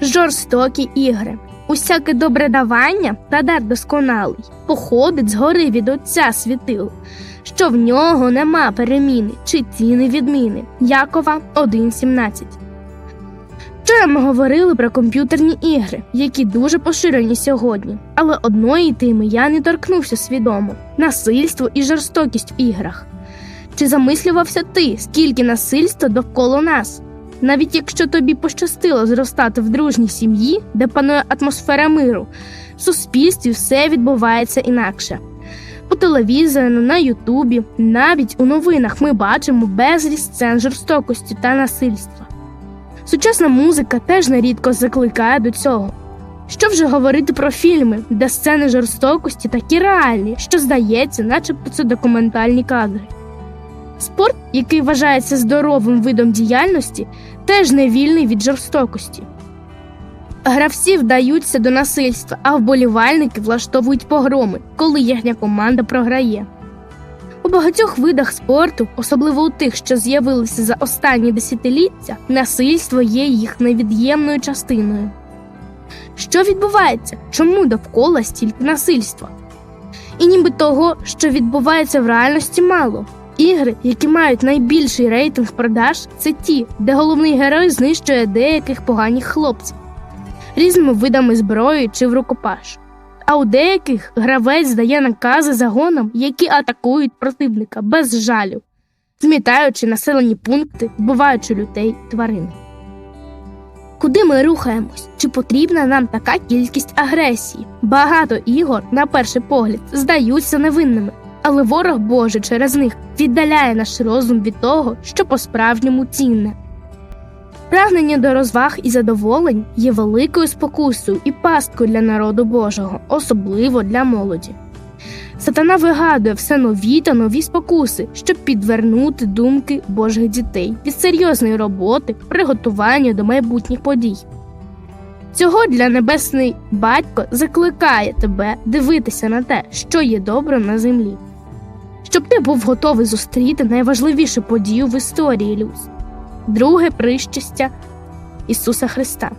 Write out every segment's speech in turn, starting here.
жорстокі ігри. Усяке добре давання та дар досконалий походить згори від Отця світил, що в нього нема переміни чи ціни відміни. Якова 1.17 Вчора ми говорили про комп'ютерні ігри, які дуже поширені сьогодні, але одної теми я не торкнувся свідомо насильство і жорстокість в іграх. Чи замислювався ти, скільки насильства довкола нас? Навіть якщо тобі пощастило зростати в дружній сім'ї, де панує атмосфера миру, в суспільстві все відбувається інакше. По телевізору, на Ютубі, навіть у новинах ми бачимо безліч сцен жорстокості та насильства. Сучасна музика теж нерідко закликає до цього. Що вже говорити про фільми, де сцени жорстокості такі реальні, що здається, начебто це документальні кадри. Спорт, який вважається здоровим видом діяльності, теж не вільний від жорстокості. Гравці вдаються до насильства, а вболівальники влаштовують погроми, коли їхня команда програє. У багатьох видах спорту, особливо у тих, що з'явилися за останні десятиліття, насильство є їх невід'ємною частиною. Що відбувається? Чому довкола стільки насильства? І ніби того, що відбувається в реальності, мало. Ігри, які мають найбільший рейтинг продаж, це ті, де головний герой знищує деяких поганих хлопців різними видами зброї чи в рукопаш. А у деяких гравець здає накази загонам, які атакують противника без жалю, змітаючи населені пункти, вбиваючи людей тварин. Куди ми рухаємось? Чи потрібна нам така кількість агресії? Багато ігор, на перший погляд, здаються невинними, але ворог Божий через них віддаляє наш розум від того, що по-справжньому цінне. Прагнення до розваг і задоволень є великою спокусою і пасткою для народу Божого, особливо для молоді. Сатана вигадує все нові та нові спокуси, щоб підвернути думки Божих дітей від серйозної роботи, приготування до майбутніх подій. Цього для небесний батько закликає тебе дивитися на те, що є добре на землі, щоб ти був готовий зустріти найважливішу подію в історії людства друге прищастя Ісуса Христа.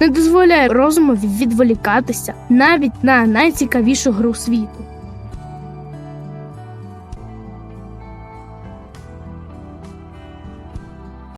Не дозволяє розумові відволікатися навіть на найцікавішу гру світу.